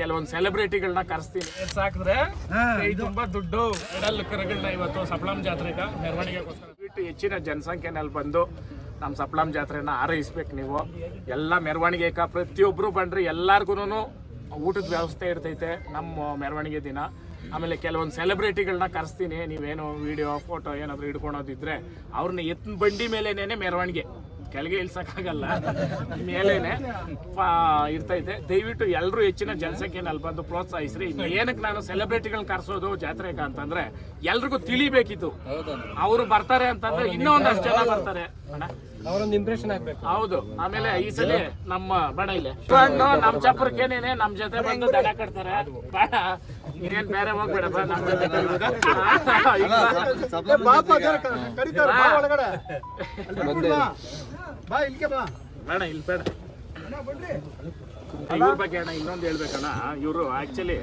ಕೆಲವೊಂದು ಸೆಲೆಬ್ರಿಟಿಗಳನ್ನ ಕರೆಸ್ತೀನಿ. ಸಾಕಿದ್ರೆ ತುಂಬಾ ದುಡ್ಡು ಮೆಡಲ್ ಕರಗಳನ್ನ ಇವತ್ತು ಸಪ್ಲಂ ಜಾತ್ರೆಗ ಮೆರವಣಿಗೆಗೋಸ್ಕರ. ಬಿಟ್ಟು ಹೆಚ್ಚಿನ ಜನಸಂಖ್ಯೆನಲ್ಲಿ ಬಂದು ನಮ್ಮ ಸಪ್ಲಂ ಜಾತ್ರೆನ ಆರೈಸ್ಬೇಕು ನೀವು. ಎಲ್ಲ ಮೆರವಣಿಗೆಗ ಪ್ರತಿಯೊಬ್ಬರು ಬಂದ್ರಿ ಎಲ್ಲಾರ್ಗು ಊಟದ ವ್ಯವಸ್ಥೆ ಇರ್ತೈತೆ ನಮ್ಮ ಮೆರವಣಿಗೆ ದಿನ. ಆಮೇಲೆ ಕೆಲವೊಂದು ಸೆಲೆಬ್ರಿಟಿಗಳನ್ನ ಕರೆಸ್ತೀನಿ. ನೀವೇನು ವಿಡಿಯೋ ಫೋಟೋ ಏನಾದರೂ ಹಿಡ್ಕೊಳೋದಿದ್ರೆ ಅವ್ರನ್ನ ಎತ್ತ ಬಂಡಿ ಮೇಲೇನೇ ಮೆರವಣಿಗೆ. ಕೆಳಗೆ ಇಳ್ಸಕ್ಕಾಗಲ್ಲ. ಮೇಲೇನೆ ಇರ್ತೈತೆ. ದಯವಿಟ್ಟು ಎಲ್ಲರೂ ಹೆಚ್ಚಿನ ಜನಸಂಖ್ಯೆನಲ್ಲಿ ಬಂದು ಪ್ರೋತ್ಸಾಹಿಸ್ರಿ. ಏನಕ್ಕೆ ನಾನು ಸೆಲೆಬ್ರಿಟಿಗಳನ್ನ ಕರೆಸೋದು ಜಾತ್ರೆಗೆ ಅಂತಂದ್ರೆ ಎಲ್ರಿಗೂ ತಿಳಿಬೇಕಿತ್ತು. ಅವರು ಬರ್ತಾರೆ ಅಂತಂದ್ರೆ ಇನ್ನೂ ಒಂದಷ್ಟು ಜನ ಬರ್ತಾರೆ. ಅವರೊಂದು ಇಂಪ್ರೆಷನ್ ಆಗ್ಬೇಕು ಹೌದು. ಆಮೇಲೆ ಈ ಸಲ ನಮ್ಮ ಬಣ ಇಲ್ಲೇ. ಹಣ್ಣು ನಮ್ಮ ಚಪ್ಪರ್ಕೇನೇನೆ ನಮ್ಮ ಜೊತೆ ಬಂದು ದನ ಕಟ್ತಾರೆ. ಬೇಡ ನೀನೇನ್ ಬೇರೆ ಹೋಗ್ಬೇಡಪ್ಪ ನಮ್ಮ ಜೊತೆ ಬೇಡ ಇಲ್ಲಿ ಬೇಡ. ಇವ್ರ ಬಗ್ಗೆ ಅಣ್ಣ ಇನ್ನೊಂದು ಹೇಳ್ಬೇಕಣ್ಣ. ಇವರು ಆಕ್ಚುಲಿ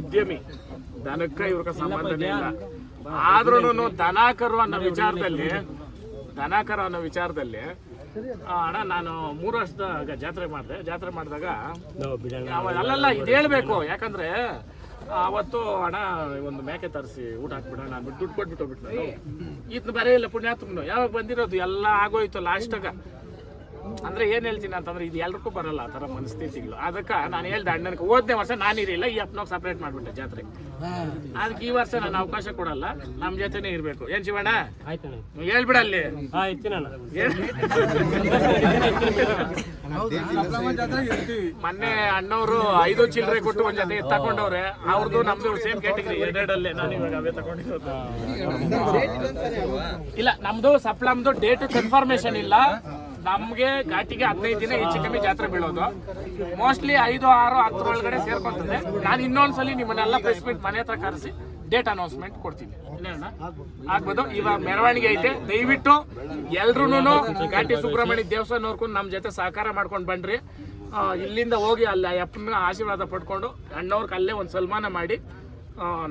ಉದ್ಯಮಿ. ದನಕ್ಕ ಇವ್ರಿಗೆ ಸಂಬಂಧನೇ ಇಲ್ಲ. ಆದ್ರೂ ದನ ಕರು ಅನ್ನೋ ವಿಚಾರದಲ್ಲಿ ದನ ಕರು ಅನ್ನೋ ವಿಚಾರದಲ್ಲಿ ಅಣ್ಣ ನಾನು ಮೂರು ವರ್ಷದ ಜಾತ್ರೆ ಮಾಡಿದೆ. ಜಾತ್ರೆ ಮಾಡಿದಾಗ ಅಲ್ಲಲ್ಲ ಇದು ಹೇಳ್ಬೇಕು. ಯಾಕಂದ್ರೆ ಅವತ್ತು ಅಣ್ಣ ಒಂದು ಮೇಕೆ ತರಿಸಿ ಊಟ ಹಾಕ್ಬಿಡೋಣ ಅಂದ್ಬಿಟ್ಟು ದುಡ್ಡು ಕೊಟ್ಬಿಟ್ಟು ಹೋಗ್ಬಿಟ್ಟು ಇದ್ನ ಬರೆಯಲ್ಲ ಇಲ್ಲ ಪುಣ್ಯಾತ್ಮನು. ಯಾವಾಗ ಬಂದಿರೋದು? ಎಲ್ಲ ಆಗೋಯ್ತು ಲಾಸ್ಟಾಗ. ಅಂದ್ರೆ ಏನ್ ಹೇಳ್ತೀನಿ ಅಂತಂದ್ರೆ ಇದು ಎಲ್ರಿಗೂ ಬರಲ್ಲ ಆ ತರ ಮನಸ್ಥಿತಿಗಳು. ಅದಕ್ಕೆ ನಾನು ಹೇಳ್ದೆ ಅಣ್ಣನಿಗೆ ಹೋದ್ನೇ ವರ್ಷ ನಾನಿರಲಿಲ್ಲ ಈ ಅಪ್ನೋಗ್ ಸಪ್ರೇಟ್ ಮಾಡ್ಬಿಟ್ಟೆ ಜಾತ್ರೆ. ಅದಕ್ಕೆ ಈ ವರ್ಷ ನಾನು ಅವಕಾಶ ಕೊಡಲ್ಲ ನಮ್ಮ ಜೊತೆನೇ ಇರ್ಬೇಕು. ಏನ್ ಶಿವಣ್ಣ? ಆಯ್ತಣ್ಣ. ನೀವ್ ಹೇಳ್ಬಿಡ ಅಲ್ಲಿ. ಹಾ ಎತ್ತಿನಣ್ಣ ಮೊನ್ನೆ ಅಣ್ಣವರು ಐದು ಚಿಲ್ಲರೆ ಕೊಟ್ಟು ಒಂದ್ ಜೊತೆ ತಗೊಂಡವ್ರೆ ಅವ್ರದ್ದು ನಮ್ದು ಸೇಮ್ ಕ್ಯಾಟಗರಿ ಎರಡೆರಡಲ್ಲೇ ನಾನು ಇವಾಗ ಅವೇ ತಗೊಂಡಿರೋದು ಇಲ್ಲ ನಮ್ದು ಸಪ್ಲಮ್ದು ಡೇಟ್ ಕನ್ಫರ್ಮೇಶನ್ ಇಲ್ಲ. ನಮ್ಗೆ ಘಾಟಿಗೆ ಹದಿನೈದು ದಿನ ಹೆಚ್ಚು ಕಮ್ಮಿ ಜಾತ್ರೆ ಬೀಳೋದು. ಮೋಸ್ಟ್ಲಿ ಐದು, ಆರು ಹತ್ತರ ಒಳಗಡೆ ಸೇರ್ಕೊಂತದೆ ನಾನು ಇನ್ನೊಂದ್ಸಲಿ ನಿಮ್ಮನ್ನೆಲ್ಲ ಪ್ರೆಸ್ ಮೀಟ್ ಮನೆ ಹತ್ರ ಕರೆಸಿ ಡೇಟ್ ಅನೌನ್ಸ್ಮೆಂಟ್ ಕೊಡ್ತೀನಿ. ಆಗ್ಬೋದು. ಇವಾಗ ಮೆರವಣಿಗೆ ಐತೆ. ದಯವಿಟ್ಟು ಎಲ್ರು ಘಾಟಿ ಸುಬ್ರಹ್ಮಣ್ಯ ದೇವಸ್ಥಾನ ನೋಡ್ಕೊಂಡು ನಮ್ಮ ಜೊತೆ ಸಹಕಾರ ಮಾಡ್ಕೊಂಡು ಬನ್ರಿ. ಇಲ್ಲಿಂದ ಹೋಗಿ ಅಲ್ಲಿ ಅಪ್ಪನ ಆಶೀರ್ವಾದ ಪಡ್ಕೊಂಡು ಅಣ್ಣವ್ರಿಗೆ ಅಲ್ಲೇ ಒಂದು ಸಲ್ಮಾನ ಮಾಡಿ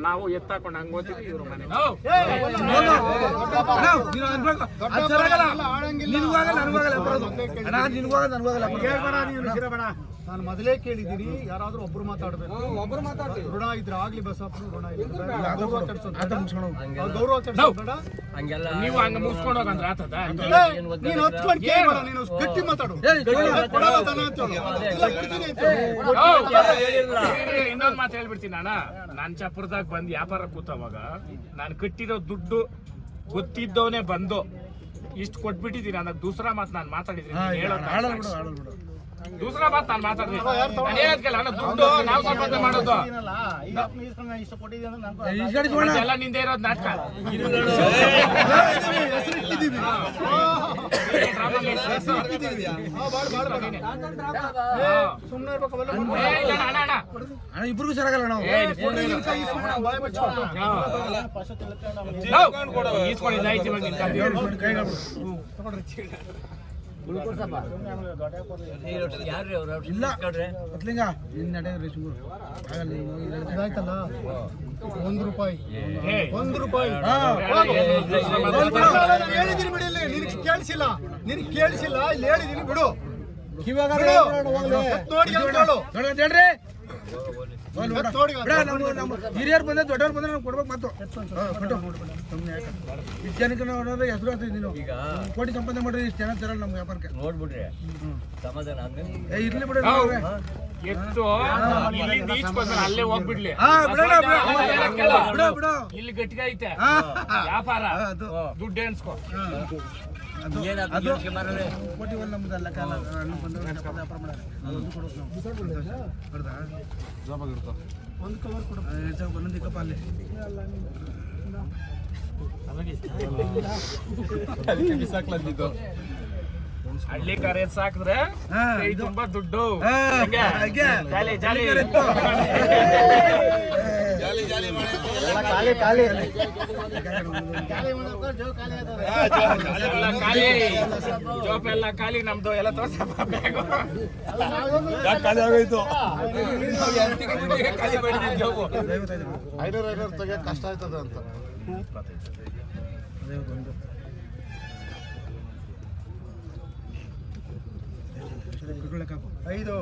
ನಾವು ಎತ್ತಾಕೊಂಡು ಹಂಗೆ ಓದ್ತೀವಿ ಇವ್ರ ಮನೆ ನಾನು ಮೊದಲೇ ಕೇಳಿದ್ದೀನಿ ಯಾರಾದ್ರೂ ಒಬ್ರು ಮಾತಾಡ್ಬೇಕು ಒಬ್ರು ಮಾತಾಡ್ತೀವಿ ಋಣ ಇದ್ರೆ ಆಗ್ಲಿ ಬಸಪ್ಪ ಋಣ ಗೌರವ ನೀವು ಹಂಗೆ ಮುಗಿಸ್ಕೊಂಡು ಹೋಗಂದ್ರೆ ಆತದ ನೀನು ಹತ್ಕೊಂಡು ನೀನು ಗಟ್ಟಿ ಮಾತಾಡು. ಇನ್ನೊಂದು ಮಾತು ಹೇಳ್ಬಿಡ್ತೀನಿ ಅಣ್ಣ ನಾನ್ ಚಪ್ಪರದಾಗ ಬಂದು ವ್ಯಾಪಾರ ಕೂತವಾಗ ನಾನು ಕಟ್ಟಿರೋ ದುಡ್ಡು ಗೊತ್ತಿದ್ದವನೇ ಬಂದು ಇಷ್ಟು ಕೊಟ್ಬಿಟ್ಟಿದ್ದೀನಿ ಅನ್ನೋ ದೂಸರಾ ಮಾತು ನಾನು ಮಾತಾಡಿದ್ರಿ ನೀನ್ ಹೇಳೋದು ದೂಸರಾ ಮಾತು ನಾನು ಮಾತಾಡಿದ್ದೀನಿ ನಾನು ಹೇಳೋದ್ಕಲ್ಲ ಅಣ್ಣ ದುಡ್ಡು ನಾವು ಸಂಪಾದನೆ ಮಾಡೋದು. ಎಲ್ಲ ನಿಂದೆ ಇರೋದು ನಾಟಕ. ಇಬ್ರಿಗೂ ಸರಾಗಲ್ಲ ನಾವು ಏ, ಇಲ್ಲ ನಿನ್ನ ಆಗಲ್ಲ. ಇದಾಯ್ತಲ್ಲ ಒಂದು ರೂಪಾಯಿ ಒಂದು ರೂಪಾಯಿ ಹಾ. ನಾನು ಹೇಳಿದ್ದೀನಿ ಬಿಡಿ ಇಲ್ಲಿ ನಿನಗೆ ಕೇಳಿಸಿಲ್ಲ ನಿನಗೆ ಕೇಳಿಸಿಲ್ಲ ಇಲ್ಲಿ ಹೇಳಿದ್ದೀನಿ ಬಿಡು ಬಿಡು. ನೋಡು, ಹೇಳ್ರಿ ಹಿರಿಯರು ಬಂದ್ರೆ ದೊಡ್ಡವ್ರು ಬಂದ್ರೆ ನಾವು ಕೊಡ್ಬೇಕು ಮತ್ತು ಜನಕ್ಕೆ ನಾವು ನೋಡಿದ್ರೆ ಹೆಸರು ಆಗ್ತದೆ ಈಗ ಕೋಟಿ ಸಂಪಾದನೆ ಮಾಡ್ರಿ ಇಷ್ಟು ಜನ ತರಲ್ಲ ನಮ್ಮ ವ್ಯಾಪಾರಕ್ಕೆ. ನೋಡ್ಬಿಡ್ರಿ ಸಮಾಧಾನ ಇರ್ಲಿ ಬಿಡು ಹೌದು. ಎತ್ತು ಈಚ್ ಬಂದ್ರೆ ಅಲ್ಲೇ ಹೋಗ್ಬಿಡ್ಲಿ. ಇಲ್ಲಿ ಗಟ್ಟಿಗೆ ಐತೆ ವ್ಯಾಪಾರ. ದುಡ್ಡು ಎಣ್ಸ್ಕೊ. ಒಂದು ಕೊಡೋದು ಒಂದೊಂದು ಅಲ್ಲಿ. ಹಳ್ಳಿ ಕರೆ ಸಾಕಿದ್ರೆ. ತುಂಬಾ ದುಡ್ಡು. ಜಾಲಿ ಜಾಲಿ. ಖಾಲಿ ಖಾಲಿ. ಖಾಲಿ ಖಾಲಿ ಖಾಲಿ ಜೋಪ್ ಖಾಲಿ ನಮ್ದು ಎಲ್ಲ ತೋರ್ಸಪ್ಪ ಬ್ಯಾಗು ಆಗೋಯ್ತು ಐನೂರು ಐನೂರು ಕಷ್ಟ ಆಯ್ತದ ಅಂತ ಐದು.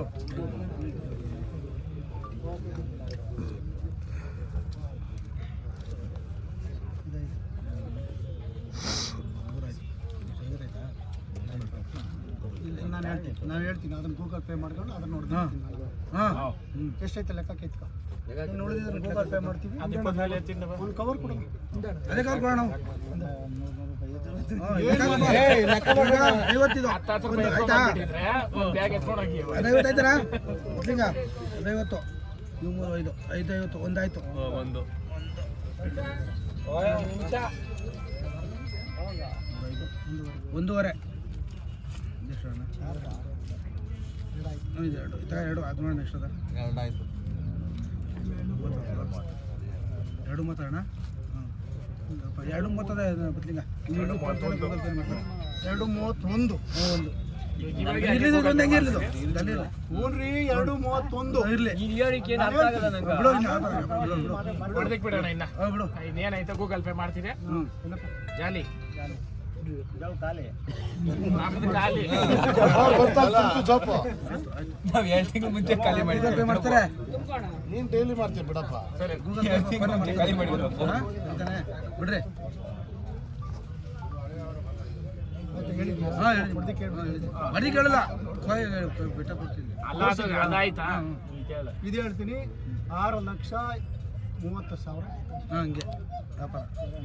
ಹೇಳ್ತೀನಿ. ಅದನ್ನ ಗೂಗಲ್ ಪೇ ಮಾಡ್ಕೊಂಡು ಅದನ್ನ ನೋಡ್ತೀನಿ. ಹಾಂ. ಎಷ್ಟೈತೆ ಲೆಕ್ಕ ಕೆತ್ಕ ಇನ್ನು ಉಳಿದಿದ್ರೆ ಗೂಗಲ್ ಪೇ ಮಾಡ್ತೀವಿ. ಒಂದು. ಕವರ್ ಕೊಡು ಅದೇ ಕೊಡೋಣ ಐವತ್ತಿದು. ಆಯ್ತಾ? ಇವು ಮೂರು ಐದು. ಐದು ಐವತ್ತು. ಒಂದಾಯ್ತು ಒಂದು. ಒಂದೂವರೆ ಎಷ್ಟು ಅಣ್ಣ ಹ್ಮ್, ಇದು ಎರಡು ಇತ್ತ ಎರಡು ಅದು ನೋಡೋಣ ಎಷ್ಟು ಅದ. ಎರಡಾಯ್ತು. ಎರಡು ಎರಡು ಮೂವತ್ತದ. ಬತ್ಲಿಂಗ ಎರಡು ಮೂವತ್ತೊಂದು. ಒಂದು ಹ್ಞೂನ್ರಿ ಎರಡು ಮೂವತ್ತೊಂದು. ಇರ್ಲಿ. ಬಿಡೋಣ ಇನ್ನ. ಬಿಡು. ಇನ್ನೇನಾಯ್ತು ಗೂಗಲ್ ಪೇ ಮಾಡ್ತೀನಿ ಜಾಲಿ. ನಾವು ಎರಡು ತಿಂಗಳು ಮುಂಚೆ ಖಾಲಿ ಮಾಡಿದ್ವಿ ಮಾಡ್ತಾರೆ ನೀನ್ ಡೈಲಿ ಮಾಡ್ತೀನಿ ಬಿಡಪ್ಪ ಪೇ ಫೋನ್ ಮಾಡಿ ಖಾಲಿ ಮಾಡಿದ್ರು ಕೇಳಲ್ಲ ಬೆಟ್ಟ ಕೊಡ್ತೀನಿ ಇದು ಹೇಳ್ತೀನಿ ಆರು ಲಕ್ಷ ಮೂವತ್ತು ಸಾವಿರ ಹಂಗೆ ವ್ಯಾಪಾರ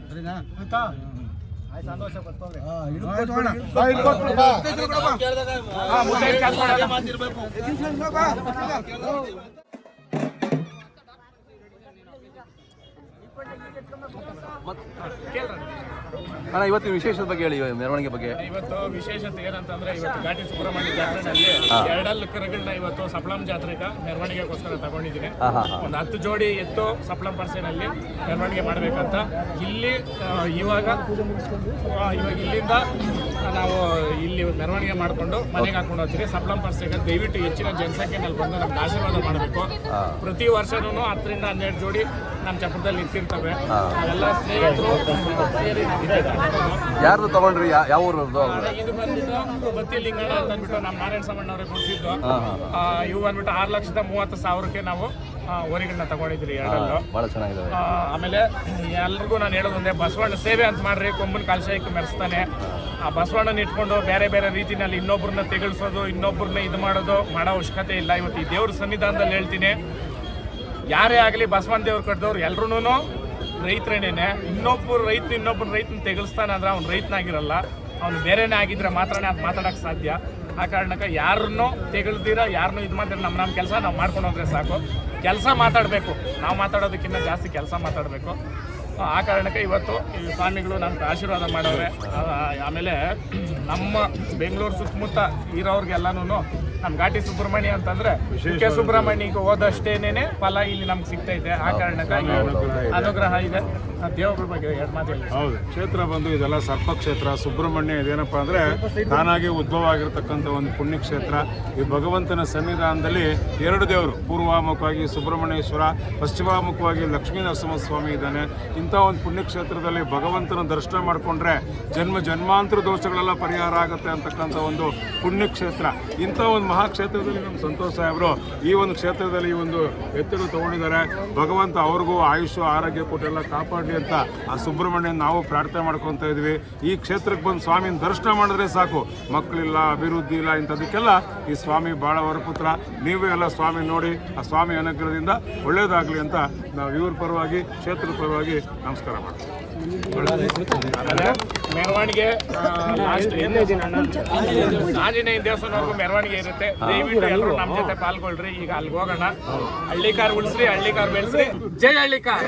ಸರಿನಾ ಆಯ್ತು ಸಂತೋಷ ಅಣ್ಣ ಇವತ್ತಿನ ವಿಶೇಷದ ಬಗ್ಗೆ ಹೇಳಿ ಮೆರವಣಿಗೆ ಬಗ್ಗೆ. ಇವತ್ತು ವಿಶೇಷತೆ ಏನಂತಂದ್ರೆ ಇವತ್ತು ಘಾಟಿ ಸುಬ್ರಹ್ಮಣ್ಯ ಜಾತ್ರೆನಲ್ಲಿ ಎರಡಲ್ ಕರಗಳನ್ನ ಇವತ್ತು ಸಪ್ಲಂ ಜಾತ್ರೆಗ ಮೆರವಣಿಗೆಗೋಸ್ಕರ ತಗೊಂಡಿದ್ದೀನಿ. ಒಂದು ಹತ್ತು ಜೋಡಿ ಎತ್ತು ಸಪ್ಲಂ ಪರ್ಸೆನಲ್ಲಿ ಮೆರವಣಿಗೆ ಮಾಡಬೇಕಂತ. ಇಲ್ಲಿ ಇವಾಗ ಇವಾಗ ಇಲ್ಲಿಂದ ನಾವು ಇಲ್ಲಿ ಮೆರವಣಿಗೆ ಮಾಡಿಕೊಂಡು ಮನೆಗೆ ಹಾಕೊಂಡು ಹೋಗ್ತೀವಿ. ಸಪ್ಲಂ ಪರ್ಸೆಗೆ ದಯವಿಟ್ಟು ಹೆಚ್ಚಿನ ಜನಸಂಖ್ಯೆನಲ್ಲಿ ಬಂದು ನಮ್ಗೆ ಆಶೀರ್ವಾದ ಮಾಡಬೇಕು. ಪ್ರತಿ ವರ್ಷನೂ ಹತ್ತರಿಂದ ಹನ್ನೆರಡು ಜೋಡಿ ನಮ್ಮ ಚಪ್ರದಲ್ಲಿ ನಿಂತಿರ್ತವೆ ಯಾರ್ದು ತಗೊಂಡ್ರಿ? ಯಾವ ಅಣ್ಣ, ಇದು ಬಂದ್ಬಿಟ್ಟು ಬತ್ತಿ ಲಿಂಗಣ್ಣ ಅಂತ ಅಂದ್ಬಿಟ್ಟು ನಮ್ಮ ನಾರಾಯಣ ಸಾಮಣ್ಣವ್ರೆ ಕೊಡ್ಸಿದ್ದು. ಆ, ಇವು ಬಂದ್ಬಿಟ್ಟು ಆರು ಲಕ್ಷದ ಮೂವತ್ತು ಸಾವಿರಕ್ಕೆ ನಾವು ಓರಿಗಳನ್ನ ತಗೊಂಡಿದ್ರಿ ಎರಡಲ್ಲೂ. ಬಹಳ ಚೆನ್ನಾಗಿದ್ದಾವೆ ಆಮೇಲೆ ಎಲ್ರಿಗೂ ನಾನು ಹೇಳೋದು ಒಂದೇ ಬಸವಣ್ಣ ಸೇವೆ ಅಂತ ಮಾಡ್ರಿ ಕೊಂಬನ್ ಕಾಲ್ಶಾಯಕ್ಕೆ ಮೆರೆಸ್ತಾನೆ. ಆ ಬಸವಣ್ಣನ ಇಟ್ಕೊಂಡು ಬೇರೆ ಬೇರೆ ರೀತಿನಲ್ಲಿ ಇನ್ನೊಬ್ಬರನ್ನ ತೆಗಳಿಸೋದು ಇನ್ನೊಬ್ಬರನ್ನ ಇದು ಮಾಡೋದು ಮಾಡೋ ಅವಶ್ಯಕತೆ ಇಲ್ಲ. ಇವತ್ತು ಈ ದೇವ್ರ ಸನ್ನಿಧಾನದಲ್ಲಿ ಹೇಳ್ತೀನಿ ಯಾರೇ ಆಗಲಿ ಬಸವಣ್ಣ ದೇವ್ರು ಕಟ್ಟಿದವ್ರು ಎಲ್ರೂ ರೈತರೇನೇನೆ, ಇನ್ನೊಬ್ಬರು ರೈತ ಇನ್ನೊಬ್ಬರು ರೈತನ ತೆಗಲ್ಸ್ತಾನೆ ಅಂದ್ರೆ ಅವ್ನು ರೈತನಾಗಿರಲ್ಲ. ಅವ್ನು ಬೇರೆನೇ ಆಗಿದ್ರೆ ಮಾತ್ರನೇ ಅದು ಮಾತಾಡೋಕ್ಕೆ ಸಾಧ್ಯ. ಆ ಕಾರಣಕ್ಕೆ ಯಾರನ್ನು ತೆಗಳ್ದಿರ, ಯಾರನ್ನೂ ಇದು ಮಾಡಿದ್ರೆ ನಮ್ಮ ನಮ್ಮ ಕೆಲಸ ನಾವು ಮಾಡ್ಕೊಂಡು ಹೋದ್ರೆ ಸಾಕು. ಕೆಲಸ ಮಾತಾಡಬೇಕು. ನಾವು ಮಾತಾಡೋದಕ್ಕಿಂತ ಜಾಸ್ತಿ ಕೆಲಸ ಮಾತಾಡಬೇಕು. ಆ ಕಾರಣಕ್ಕೆ ಇವತ್ತು ಈ ಸ್ವಾಮಿಗಳು ನಮ್ಗೆ ಆಶೀರ್ವಾದ ಮಾಡವ್ರೆ ಆಮೇಲೆ ನಮ್ಮ ಬೆಂಗಳೂರು ಸುತ್ತಮುತ್ತ ಇರೋರ್ಗೆಲ್ಲನೂ ನಮ್ಮ ಘಾಟಿ ಸುಬ್ರಹ್ಮಣ್ಯ ಅಂತಂದ್ರೆ ಕೆ ಸುಬ್ರಹ್ಮಣ್ಯಕ್ಕೆ ಹೋದಷ್ಟೇನೆ ಫಲ ಇಲ್ಲಿ ನಮ್ಗೆ ಸಿಗ್ತೈತೆ. ಆ ಕಾರಣಕ್ಕಾಗಿ ಅನುಗ್ರಹ ಇದೆ. ಹೌದು. ಕ್ಷೇತ್ರ ಬಂದು ಇದೆಲ್ಲ ಸರ್ಪಕ್ಷೇತ್ರ, ಸುಬ್ರಹ್ಮಣ್ಯ ಇದೇನಪ್ಪ ಅಂದರೆ ತಾನಾಗಿ ಉದ್ಭವ ಆಗಿರ್ತಕ್ಕಂಥ ಒಂದು ಪುಣ್ಯಕ್ಷೇತ್ರ. ಈ ಭಗವಂತನ ಸನ್ನಿಧಾನದಲ್ಲಿ ಎರಡು ದೇವರು, ಪೂರ್ವಾಮುಖವಾಗಿ ಸುಬ್ರಹ್ಮಣ್ಯೇಶ್ವರ, ಪಶ್ಚಿಮಾಮುಖವಾಗಿ ಲಕ್ಷ್ಮೀ ನರಸಿಂಹಸ್ವಾಮಿ ಇದ್ದಾನೆ. ಇಂಥ ಒಂದು ಪುಣ್ಯಕ್ಷೇತ್ರದಲ್ಲಿ ಭಗವಂತನ ದರ್ಶನ ಮಾಡಿಕೊಂಡ್ರೆ ಜನ್ಮ ಜನ್ಮಾಂತರ ದೋಷಗಳೆಲ್ಲ ಪರಿಹಾರ ಆಗುತ್ತೆ ಅಂತಕ್ಕಂಥ ಒಂದು ಪುಣ್ಯಕ್ಷೇತ್ರ. ಇಂಥ ಒಂದು ಮಹಾಕ್ಷೇತ್ರದಲ್ಲಿ ನಮ್ಮ ಸಂತೋಷ್ ಸಾಹೇಬರು, ಈ ಒಂದು ಕ್ಷೇತ್ರದಲ್ಲಿ ಈ ಒಂದು ಎತ್ತಿಡು ತಗೊಂಡಿದ್ದಾರೆ. ಭಗವಂತ ಅವ್ರಿಗೂ ಆಯುಷ್ಯ ಆರೋಗ್ಯ ಕೊಟ್ಟೆಲ್ಲ ಅಂತ ಆ ಸುಬ್ರಹ್ಮಣ್ಯನ ನಾವು ಪ್ರಾರ್ಥನೆ ಮಾಡ್ಕೊತಾ ಇದ್ವಿ. ಈ ಕ್ಷೇತ್ರಕ್ಕೆ ಬಂದು ಸ್ವಾಮಿನ ದರ್ಶನ ಮಾಡಿದ್ರೆ ಸಾಕು. ಮಕ್ಕಳಿಲ್ಲ ಅಭಿವೃದ್ಧಿ ಇಲ್ಲ ಇಂಥದಕ್ಕೆಲ್ಲ ಈ ಸ್ವಾಮಿ ಭಾಳ ವರಪುತ್ರ. ನೀವು ಎಲ್ಲ ಸ್ವಾಮಿ ನೋಡಿ ಆ ಸ್ವಾಮಿ ಅನುಗ್ರಹದಿಂದ ಒಳ್ಳೇದಾಗಲಿ ಅಂತ ನಾವು ಇವ್ರ ಪರವಾಗಿ ಕ್ಷೇತ್ರದ ಪರವಾಗಿ ನಮಸ್ಕಾರ ಮಾಡ್ತೀವಿ. ಮೆರವಣಿಗೆ ಆಂಜನೇಯ ದೇವಸ್ಥಾನವರೆಗೂ ಮೆರವಣಿಗೆ ಇರುತ್ತೆ. ದಯವಿಟ್ಟು ಎಲ್ಲರೂ ನಮ್ಮ ಜೊತೆ ಪಾಲ್ಗೊಳ್ರಿ. ಈಗ ಅಲ್ಲಿಗೆ ಹೋಗೋಣ. ಹಳ್ಳಿಕಾರ್ ಉಳಿಸ್ರಿ ಹಳ್ಳಿಕಾರ್ ಬೆಳೆಸ್ರಿ ಜೈ ಹಳ್ಳಿ ಕಾರ್